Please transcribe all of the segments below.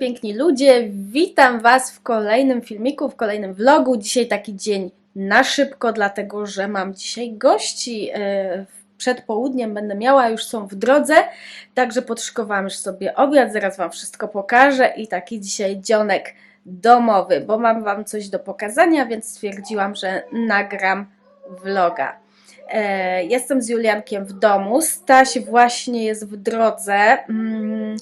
Piękni ludzie. Witam Was w kolejnym filmiku, w kolejnym vlogu. Dzisiaj taki dzień na szybko, dlatego że mam dzisiaj gości. e, Przed południem będę miała, już są w drodze, także podszykowałam już sobie obiad, zaraz Wam wszystko pokażę i taki dzisiaj dzionek domowy, bo mam Wam coś do pokazania, więc stwierdziłam, że nagram vloga. E, Jestem z Juliankiem w domu. Staś właśnie jest w drodze mm,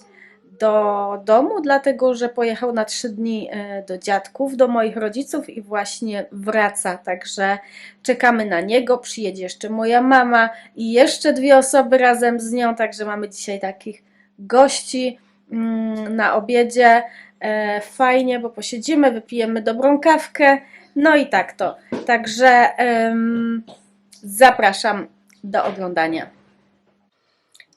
do domu, dlatego że pojechał na trzy dni e, do dziadków, do moich rodziców i właśnie wraca. Także czekamy na niego. Przyjedzie jeszcze moja mama i jeszcze dwie osoby razem z nią. Także mamy dzisiaj takich gości mm, na obiedzie. E, Fajnie, bo posiedzimy, wypijemy dobrą kawkę. No i tak to. Także zapraszam do oglądania.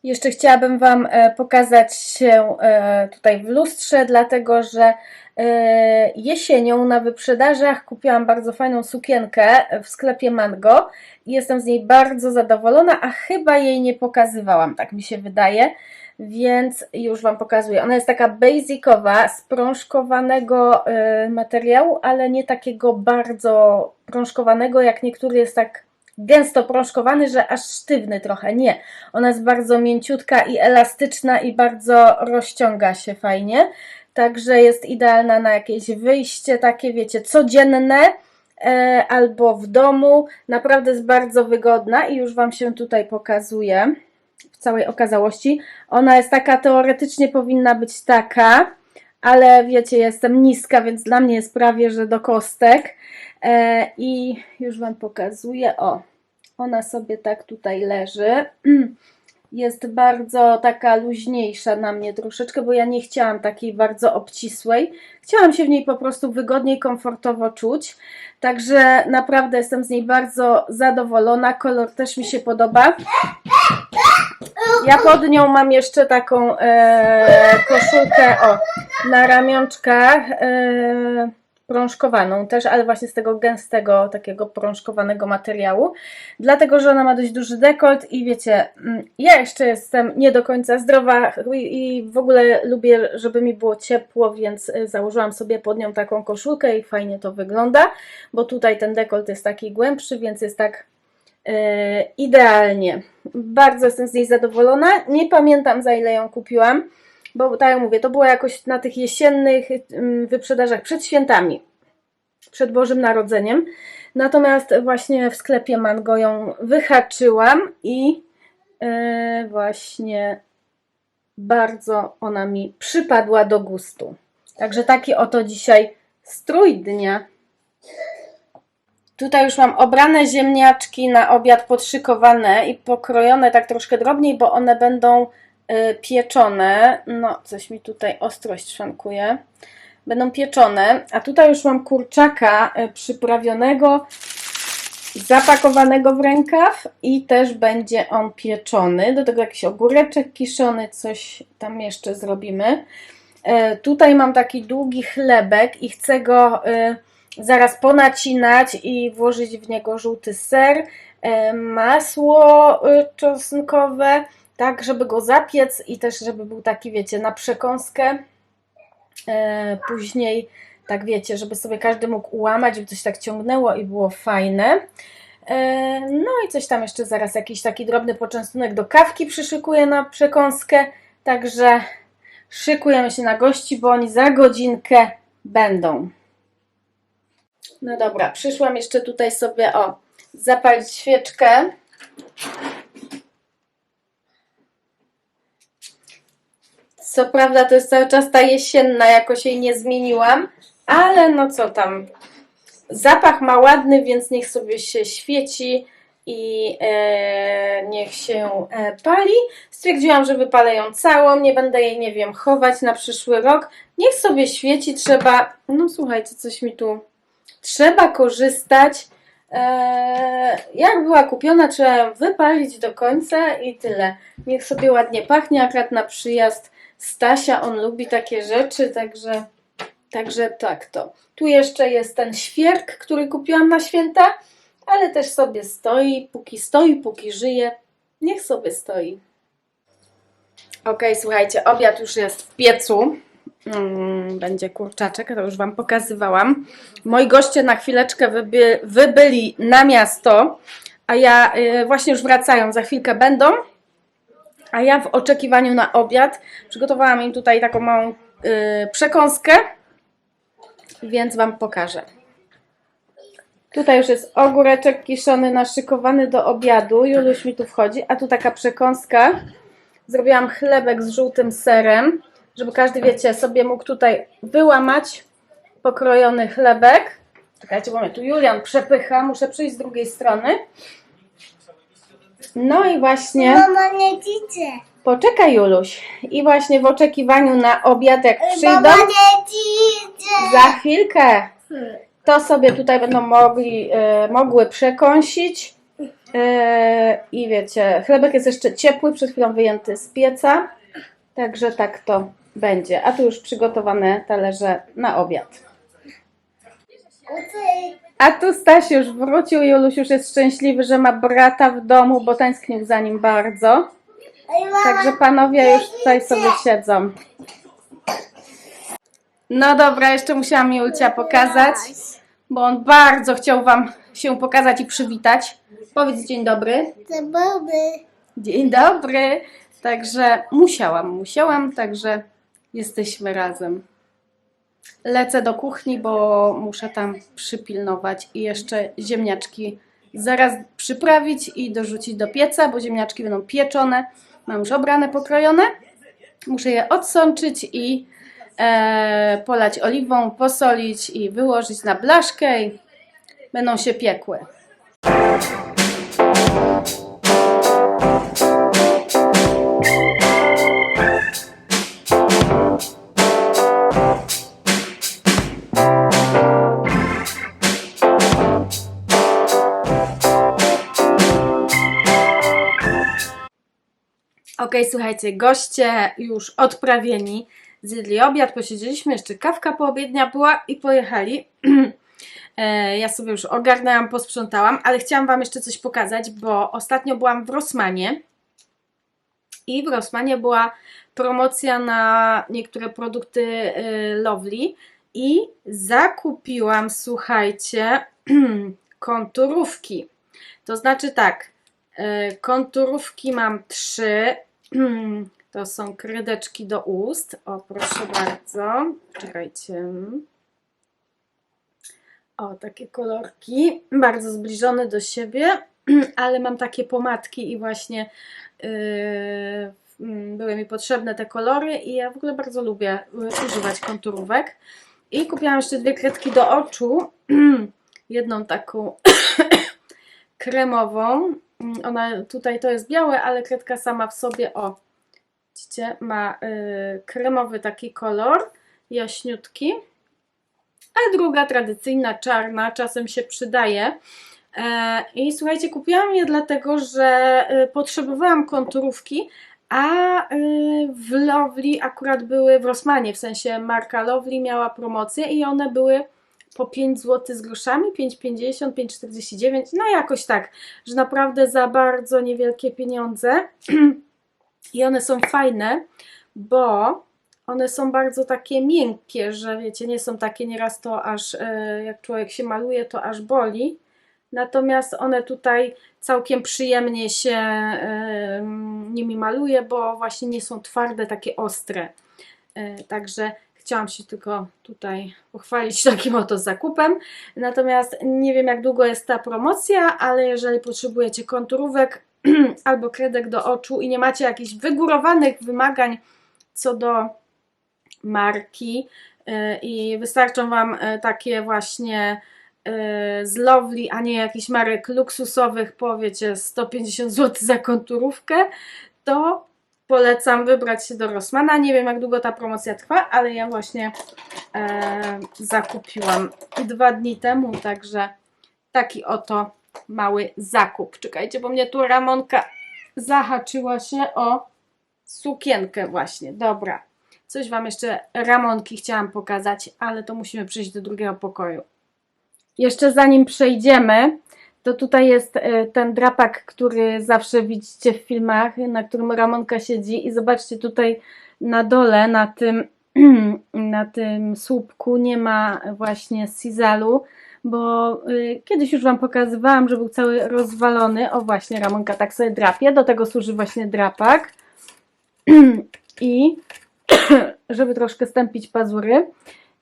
Jeszcze chciałabym Wam e, pokazać się e, tutaj w lustrze, dlatego że e, jesienią na wyprzedażach kupiłam bardzo fajną sukienkę w sklepie Mango jestem z niej bardzo zadowolona, a chyba jej nie pokazywałam, tak mi się wydaje, więc już Wam pokazuję. Ona jest taka basicowa, z prążkowanego materiału, ale nie takiego bardzo prążkowanego, jak niektóry jest tak gęsto prążkowany, że aż sztywny trochę. Nie. Ona jest bardzo mięciutka i elastyczna i bardzo rozciąga się fajnie. Także jest idealna na jakieś wyjście takie, wiecie, codzienne e, albo w domu. Naprawdę jest bardzo wygodna i już Wam się tutaj pokazuję w całej okazałości. Ona jest taka, teoretycznie powinna być taka, ale wiecie, jestem niska, więc dla mnie jest prawie, że do kostek. E, I już Wam pokazuję. O, ona sobie tak tutaj leży. Jest bardzo taka luźniejsza na mnie troszeczkę, bo ja nie chciałam takiej bardzo obcisłej. Chciałam się w niej po prostu wygodniej, komfortowo czuć. Także naprawdę jestem z niej bardzo zadowolona. Kolor też mi się podoba. Ja pod nią mam jeszcze taką e, koszulkę o, na ramionczkach. E, prążkowaną też, ale właśnie z tego gęstego, takiego prążkowanego materiału, dlatego, że ona ma dość duży dekolt i wiecie, mm, ja jeszcze jestem nie do końca zdrowa i w ogóle lubię, żeby mi było ciepło, więc y, założyłam sobie pod nią taką koszulkę i fajnie to wygląda, bo tutaj ten dekolt jest taki głębszy, więc jest tak yy, idealnie. Bardzo jestem z niej zadowolona. Nie pamiętam za ile ją kupiłam, bo tak jak mówię, to było jakoś na tych jesiennych wyprzedażach przed świętami, przed Bożym Narodzeniem. Natomiast właśnie w sklepie Mango ją wyhaczyłam i yy, właśnie bardzo ona mi przypadła do gustu. Także taki oto dzisiaj strój dnia. Tutaj już mam obrane ziemniaczki na obiad podszykowane i pokrojone tak troszkę drobniej, bo one będą pieczone. No, coś mi tutaj ostrość szankuje. Będą pieczone, a tutaj już mam kurczaka y, przyprawionego, zapakowanego w rękaw i też będzie on pieczony. Do tego jakiś ogóreczek kiszony, coś tam jeszcze zrobimy. E, Tutaj mam taki długi chlebek i chcę go zaraz ponacinać i włożyć w niego żółty ser, e, masło czosnkowe, tak żeby go zapiec i też żeby był taki, wiecie, na przekąskę. E, Później, tak wiecie, żeby sobie każdy mógł ułamać, żeby coś tak ciągnęło i było fajne. E, No i coś tam jeszcze zaraz, jakiś taki drobny poczęstunek do kawki przyszykuję na przekąskę, także szykujemy się na gości, bo oni za godzinkę będą. No dobra, przyszłam jeszcze tutaj sobie, o, zapalić świeczkę. Co prawda to jest cały czas ta jesienna, jakoś jej nie zmieniłam, ale no co tam. Zapach ma ładny, więc niech sobie się świeci i e, niech się e, pali. Stwierdziłam, że wypalę ją całą, nie będę jej, nie wiem, chować na przyszły rok. Niech sobie świeci, trzeba, no słuchajcie, coś mi tu, trzeba korzystać. E, jak była kupiona, trzeba ją wypalić do końca i tyle. Niech sobie ładnie pachnie, akurat na przyjazd Stasia, on lubi takie rzeczy, także, także tak to. Tu jeszcze jest ten świerk, który kupiłam na święta, ale też sobie stoi, póki stoi, póki żyje, niech sobie stoi. Ok, słuchajcie, obiad już jest w piecu. Mm, będzie kurczaczek, to już Wam pokazywałam. Moi goście na chwileczkę wyby, wybyli na miasto, a ja y, właśnie już wracają, za chwilkę będą. A ja w oczekiwaniu na obiad przygotowałam im tutaj taką małą y, przekąskę, więc Wam pokażę. Tutaj już jest ogóreczek kiszony, naszykowany do obiadu. Juluś mi tu wchodzi, a tu taka przekąska. Zrobiłam chlebek z żółtym serem, żeby każdy, wiecie, sobie mógł tutaj wyłamać pokrojony chlebek. Czekajcie, bo mnie tu Julian przepycha, muszę przyjść z drugiej strony. No i właśnie, Mama nie widzę. poczekaj Juluś. I właśnie w oczekiwaniu na obiad, jak przyjdą, Mama nie widzę. za chwilkę to sobie tutaj będą mogli, e, mogły przekąsić. E, I wiecie, chlebek jest jeszcze ciepły, przed chwilą wyjęty z pieca. Także tak to będzie. A tu już przygotowane talerze na obiad. A tu Staś już wrócił, Juluś już jest szczęśliwy, że ma brata w domu, bo tęsknił za nim bardzo. Także panowie już tutaj sobie siedzą. No dobra, jeszcze musiałam Julcia pokazać, bo on bardzo chciał wam się pokazać i przywitać. Powiedz dzień dobry. Zabawy. Dzień dobry. Także musiałam, musiałam, także jesteśmy razem. Lecę do kuchni, bo muszę tam przypilnować i jeszcze ziemniaczki zaraz przyprawić i dorzucić do pieca, bo ziemniaczki będą pieczone. Mam już obrane, pokrojone. Muszę je odsączyć i e, polać oliwą, posolić i wyłożyć na blaszkę i będą się piekły. Okej, słuchajcie, goście już odprawieni, zjedli obiad, posiedzieliśmy, jeszcze kawka poobiednia była i pojechali. E, ja sobie już ogarnęłam, posprzątałam, ale chciałam Wam jeszcze coś pokazać, bo ostatnio byłam w Rossmanie i w Rossmanie była promocja na niektóre produkty y, Lovely i zakupiłam, słuchajcie, konturówki. To znaczy tak, y, konturówki mam trzy. To są kredeczki do ust. O, proszę bardzo. Czekajcie. O, takie kolorki. Bardzo zbliżone do siebie, ale mam takie pomadki i właśnie yy, były mi potrzebne te kolory i ja w ogóle bardzo lubię y, używać konturówek. I kupiłam jeszcze dwie kredki do oczu. Jedną taką kremową. Mm, Ona tutaj to jest białe, ale kredka sama w sobie, o, widzicie, ma y, kremowy taki kolor, jaśniutki. A druga tradycyjna, czarna, czasem się przydaje. E, I słuchajcie, kupiłam je dlatego, że y, potrzebowałam konturówki, a y, w Lovely akurat były w Rossmanie, w sensie marka Lovely miała promocję i one były po 5 zł z groszami, 5,50, 5,49, no jakoś tak, że naprawdę za bardzo niewielkie pieniądze. I one są fajne, bo one są bardzo takie miękkie, że wiecie, nie są takie nieraz to aż, e, jak człowiek się maluje, to aż boli, natomiast one tutaj całkiem przyjemnie się nimi maluje, bo właśnie nie są twarde, takie ostre, E, także Chciałam się tylko tutaj pochwalić takim oto zakupem. Natomiast nie wiem, jak długo jest ta promocja, ale jeżeli potrzebujecie konturówek albo kredek do oczu i nie macie jakichś wygórowanych wymagań co do marki yy, i wystarczą Wam yy, takie właśnie yy, z Lovely, a nie jakichś marek luksusowych po wiecie 150 zł za konturówkę, to polecam wybrać się do Rossmana. Nie wiem, jak długo ta promocja trwa, ale ja właśnie e, zakupiłam dwa dni temu, także taki oto mały zakup. Czekajcie, bo mnie tu Ramonka zahaczyła się o sukienkę właśnie. Dobra. Coś Wam jeszcze Ramonki chciałam pokazać, ale to musimy przejść do drugiego pokoju. Jeszcze zanim przejdziemy, to tutaj jest e, ten drapak, który zawsze widzicie w filmach, na którym Ramonka siedzi i zobaczcie tutaj na dole, na tym na tym słupku nie ma właśnie sizalu, bo y, kiedyś już Wam pokazywałam, że był cały rozwalony. O właśnie, Ramonka tak sobie drapie. Do tego służy właśnie drapak. I żeby troszkę stępić pazury.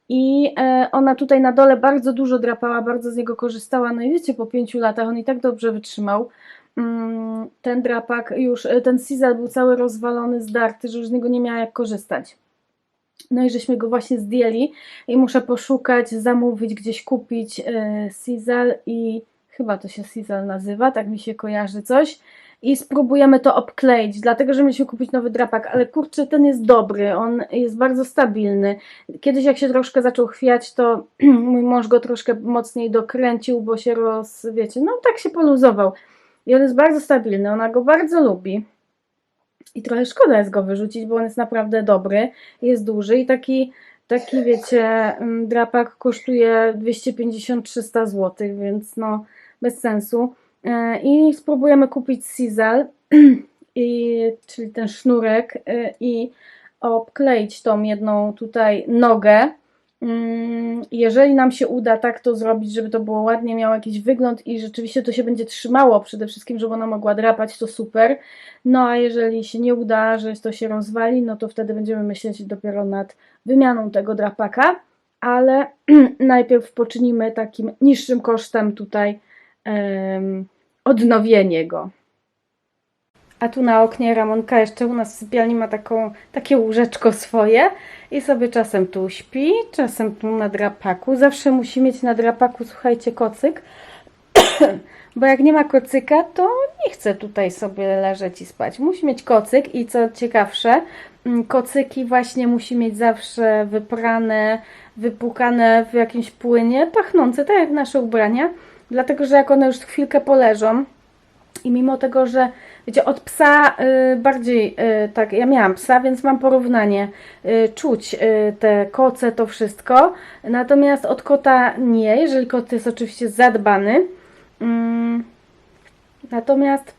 I e, ona tutaj na dole bardzo dużo drapała, bardzo z niego korzystała. No i wiecie, po pięciu latach on i tak dobrze wytrzymał. Mm, Ten drapak już, e, ten sizel był cały rozwalony, zdarty, że już z niego nie miała jak korzystać. No i żeśmy go właśnie zdjęli i muszę poszukać, zamówić, gdzieś kupić e, sizel i chyba to się sizel nazywa, tak mi się kojarzy coś. I spróbujemy to obkleić, dlatego że mieliśmy kupić nowy drapak, ale kurczę, ten jest dobry, on jest bardzo stabilny. Kiedyś jak się troszkę zaczął chwiać, to mój mąż go troszkę mocniej dokręcił, bo się roz, wiecie, no tak się poluzował. I on jest bardzo stabilny, ona go bardzo lubi. I trochę szkoda jest go wyrzucić, bo on jest naprawdę dobry, jest duży i taki, taki wiecie, mm, drapak kosztuje 250-300 zł, więc no bez sensu. E, I spróbujemy kupić Sizel, i, czyli ten sznurek e, i obkleić tą jedną tutaj nogę. Mm, Jeżeli nam się uda tak to zrobić, żeby to było ładnie, miało jakiś wygląd i rzeczywiście to się będzie trzymało, przede wszystkim, żeby ona mogła drapać, to super. No a jeżeli się nie uda, że to się rozwali, no to wtedy będziemy myśleć dopiero nad wymianą tego drapaka, ale najpierw poczynimy takim niższym kosztem tutaj odnowienie go. A tu na oknie Ramonka jeszcze u nas w sypialni ma taką, takie łóżeczko swoje i sobie czasem tu śpi, czasem tu na drapaku. Zawsze musi mieć na drapaku, słuchajcie, kocyk, bo jak nie ma kocyka, to nie chce tutaj sobie leżeć i spać. Musi mieć kocyk i co ciekawsze, mm, kocyki właśnie musi mieć zawsze wyprane, wypłukane w jakimś płynie, pachnące, tak jak nasze ubrania, dlatego że jak one już chwilkę poleżą, i mimo tego, że wiecie, od psa y, bardziej y, tak, ja miałam psa, więc mam porównanie, y, czuć y, te koce, to wszystko. Natomiast od kota nie, jeżeli kot jest oczywiście zadbany. Mm, natomiast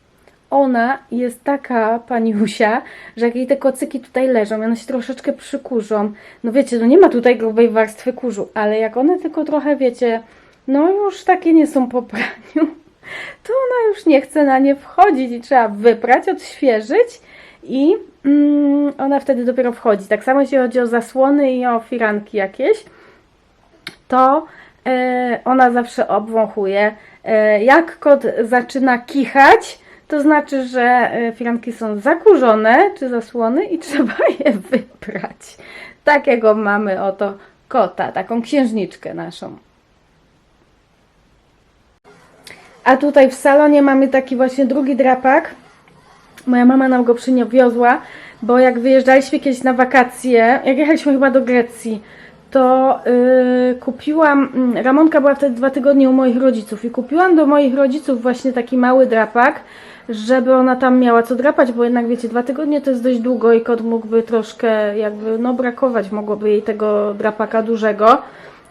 ona jest taka paniusia, że jak jej te kocyki tutaj leżą, one się troszeczkę przykurzą. No wiecie, no nie ma tutaj grubej warstwy kurzu, ale jak one tylko trochę, wiecie, no już takie nie są po praniu, to ona już nie chce na nie wchodzić i trzeba wyprać, odświeżyć i mm, ona wtedy dopiero wchodzi. Tak samo jeśli chodzi o zasłony i o firanki jakieś, to e, ona zawsze obwąchuje. E, jak kot zaczyna kichać, to znaczy, że e, firanki są zakurzone, czy zasłony i trzeba je wyprać. Takiego mamy oto kota, taką księżniczkę naszą. A tutaj w salonie mamy taki właśnie drugi drapak. Moja mama nam go przyniosła, bo jak wyjeżdżaliśmy kiedyś na wakacje, jak jechaliśmy chyba do Grecji, to yy, kupiłam, mm, Ramonka była wtedy dwa tygodnie u moich rodziców i kupiłam do moich rodziców właśnie taki mały drapak, żeby ona tam miała co drapać, bo jednak wiecie, dwa tygodnie to jest dość długo i kot mógłby troszkę jakby, no brakować mogłoby jej tego drapaka dużego.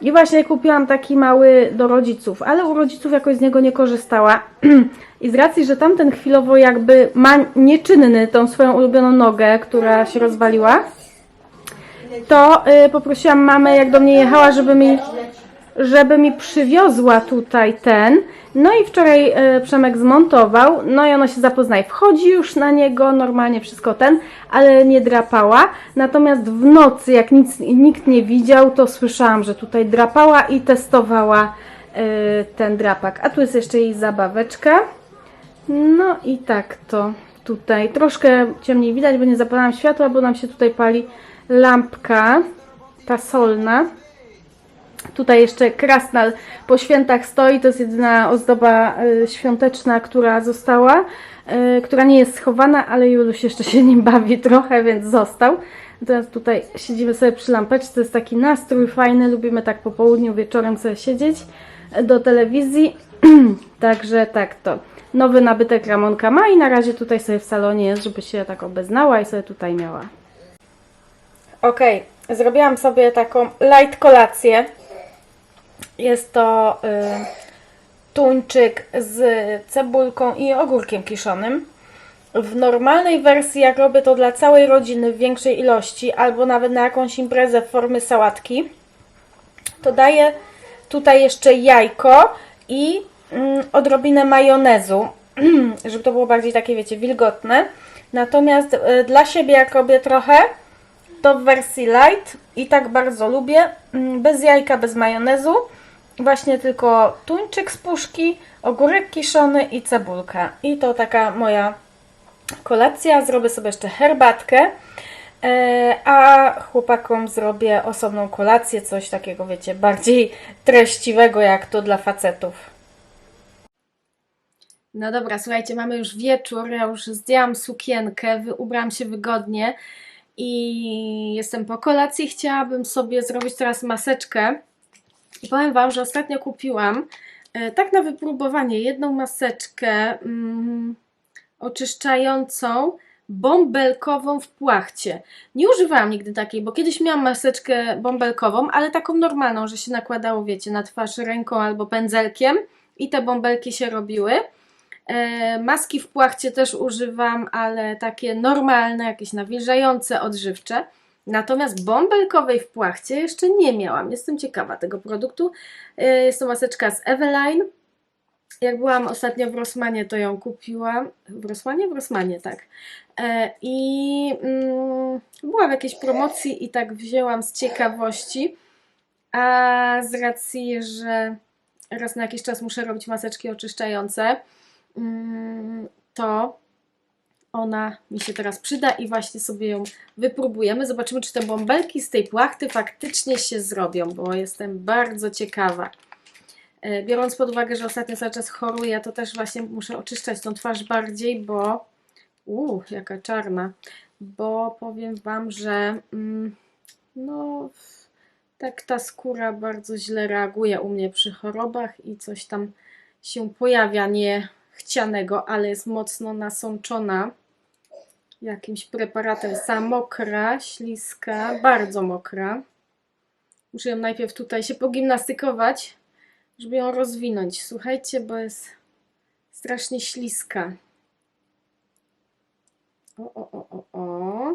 I właśnie kupiłam taki mały do rodziców, ale u rodziców jakoś z niego nie korzystała. I z racji, że tamten chwilowo jakby ma nieczynny tą swoją ulubioną nogę, która się rozwaliła, to y, poprosiłam mamę, jak do mnie jechała, żeby mi, żeby mi przywiozła tutaj ten. No i wczoraj y, Przemek zmontował, no i ona się zapoznaje. Wchodzi już na niego, normalnie wszystko ten, ale nie drapała. Natomiast w nocy, jak nic, nikt nie widział, to słyszałam, że tutaj drapała i testowała y, ten drapak. A tu jest jeszcze jej zabaweczka. No i tak to tutaj. Troszkę ciemniej widać, bo nie zapalałam światła, bo nam się tutaj pali lampka, ta solna. Tutaj jeszcze krasnal po świętach stoi, to jest jedyna ozdoba y, świąteczna, która została, y, która nie jest schowana, ale Juluś jeszcze się nim bawi trochę, więc został. Teraz tutaj siedzimy sobie przy lampeczce, to jest taki nastrój fajny, lubimy tak po południu, wieczorem sobie siedzieć y, do telewizji, także tak to. Nowy nabytek Ramonka ma i na razie tutaj sobie w salonie jest, żeby się tak obeznała i sobie tutaj miała. Ok, zrobiłam sobie taką light kolację. Jest to y, tuńczyk z cebulką i ogórkiem kiszonym. w normalnej wersji, jak robię to dla całej rodziny w większej ilości, albo nawet na jakąś imprezę w formie sałatki, to daję tutaj jeszcze jajko i mm, odrobinę majonezu, żeby to było bardziej takie, wiecie, wilgotne. Natomiast y, dla siebie, jak robię trochę, to w wersji light i tak bardzo lubię, mm, bez jajka, bez majonezu, właśnie tylko tuńczyk z puszki, ogórek kiszony i cebulka. I to taka moja kolacja. Zrobię sobie jeszcze herbatkę, e, a chłopakom zrobię osobną kolację, coś takiego, wiecie, bardziej treściwego, jak to dla facetów. No dobra, słuchajcie, mamy już wieczór, ja już zdjęłam sukienkę, ubrałam się wygodnie i jestem po kolacji. Chciałabym sobie zrobić teraz maseczkę i powiem Wam, że ostatnio kupiłam e, tak na wypróbowanie jedną maseczkę mm, oczyszczającą bąbelkową w płachcie. Nie używałam nigdy takiej, bo kiedyś miałam maseczkę bąbelkową, ale taką normalną, że się nakładało, wiecie, na twarz ręką albo pędzelkiem i te bąbelki się robiły. E, Maski w płachcie też używam, ale takie normalne, jakieś nawilżające, odżywcze. Natomiast bąbelkowej w płachcie jeszcze nie miałam. Jestem ciekawa tego produktu. E, Jest to maseczka z Eveline. Jak byłam ostatnio w Rossmanie, to ją kupiłam. W Rossmanie? W Rossmanie, tak. E, I mm, była w jakiejś promocji i tak wzięłam z ciekawości. A z racji, że raz na jakiś czas muszę robić maseczki oczyszczające, mm, to ona mi się teraz przyda i właśnie sobie ją wypróbujemy. Zobaczymy, czy te bąbelki z tej płachty faktycznie się zrobią, bo jestem bardzo ciekawa. E, Biorąc pod uwagę, że ostatnio cały czas choruję, to też właśnie muszę oczyszczać tą twarz bardziej, bo uuu, jaka czarna, bo powiem Wam, że mm, no tak ta skóra bardzo źle reaguje u mnie przy chorobach i coś tam się pojawia niechcianego, ale jest mocno nasączona jakimś preparatem. Sama mokra, śliska, bardzo mokra. Muszę ją najpierw tutaj się pogimnastykować, żeby ją rozwinąć. Słuchajcie, bo jest strasznie śliska. O, o, o, o, o.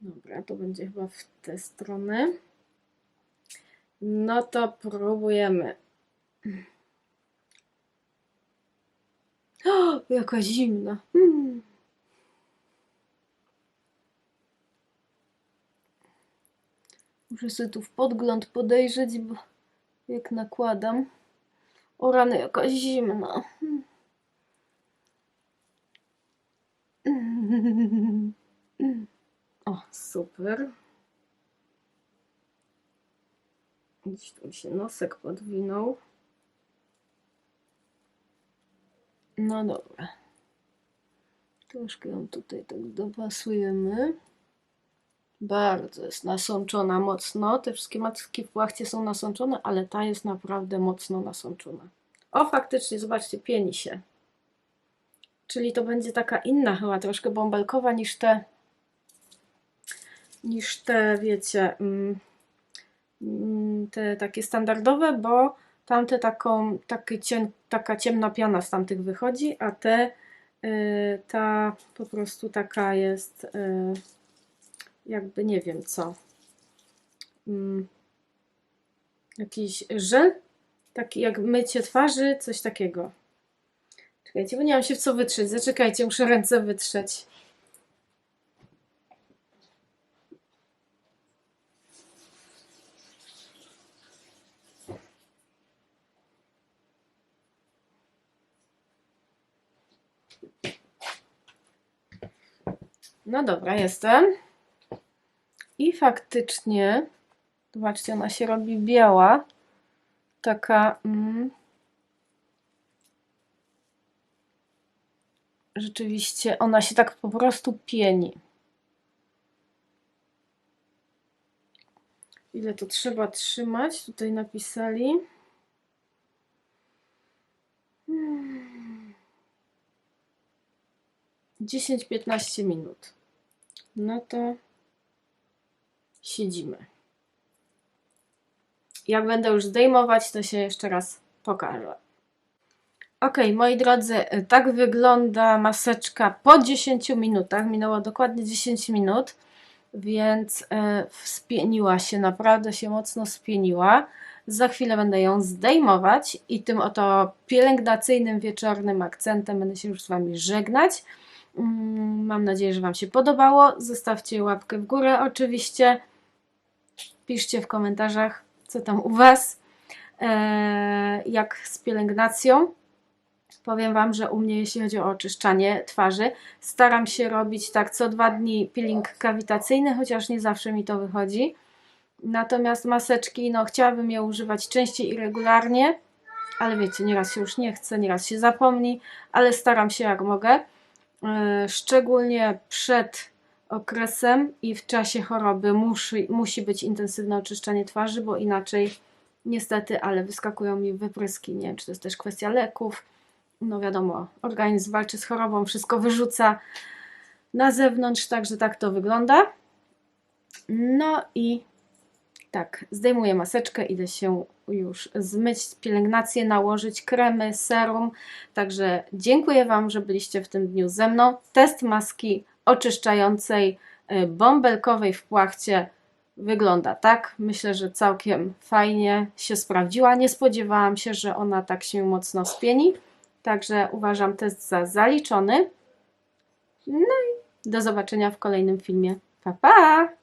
Dobra, to będzie chyba w tę stronę. No to próbujemy. O, jaka zimna. Mm. Muszę sobie tu w podgląd podejrzeć, bo jak nakładam. O rany, jaka zimna. O, super. Gdzieś tu się nosek podwinął. No dobra. Troszkę ją tutaj tak dopasujemy. Bardzo jest nasączona mocno. Te wszystkie macki w płachcie są nasączone, ale ta jest naprawdę mocno nasączona. O, faktycznie, zobaczcie, pieni się. Czyli to będzie taka inna chyba, troszkę bąbelkowa niż te, niż te, wiecie, mm, mm, te takie standardowe, bo tamte taką, taki cien, taka ciemna piana z tamtych wychodzi, a te, y, ta po prostu taka jest, y, jakby nie wiem co, mm, jakiś żel, taki jak mycie twarzy, coś takiego. Czekajcie, bo nie mam się w co wytrzeć. Zaczekajcie, muszę ręce wytrzeć. No dobra, jestem. I faktycznie, zobaczcie, ona się robi biała. Taka. Mm, rzeczywiście ona się tak po prostu pieni. Ile to trzeba trzymać? Tutaj napisali. Hmm. 10-15 minut. No to siedzimy. Jak będę już zdejmować, to się jeszcze raz pokażę. Ok, moi drodzy, tak wygląda maseczka po 10 minutach. Minęło dokładnie 10 minut, więc e, wspieniła się, naprawdę się mocno spieniła. Za chwilę będę ją zdejmować i tym oto pielęgnacyjnym wieczornym akcentem będę się już z Wami żegnać. Mm, Mam nadzieję, że Wam się podobało. Zostawcie łapkę w górę oczywiście. Piszcie w komentarzach, co tam u Was, e, jak z pielęgnacją. Powiem Wam, że u mnie, jeśli chodzi o oczyszczanie twarzy, staram się robić tak co dwa dni peeling kawitacyjny, chociaż nie zawsze mi to wychodzi. Natomiast maseczki, no chciałabym je używać częściej i regularnie, ale wiecie, nieraz się już nie chce, nieraz się zapomni, ale staram się jak mogę. Yy, Szczególnie przed okresem i w czasie choroby musi, musi być intensywne oczyszczanie twarzy, bo inaczej niestety, ale wyskakują mi wypryski. Nie wiem, czy to jest też kwestia leków. No wiadomo, organizm walczy z chorobą, wszystko wyrzuca na zewnątrz, także tak to wygląda. No i tak, zdejmuję maseczkę, idę się już zmyć, pielęgnację, nałożyć kremy, serum. Także dziękuję Wam, że byliście w tym dniu ze mną. Test maski oczyszczającej, y, bąbelkowej w płachcie wygląda tak. Myślę, że całkiem fajnie się sprawdziła. Nie spodziewałam się, że ona tak się mocno spieni. Także uważam test za zaliczony. No i do zobaczenia w kolejnym filmie. Pa, pa!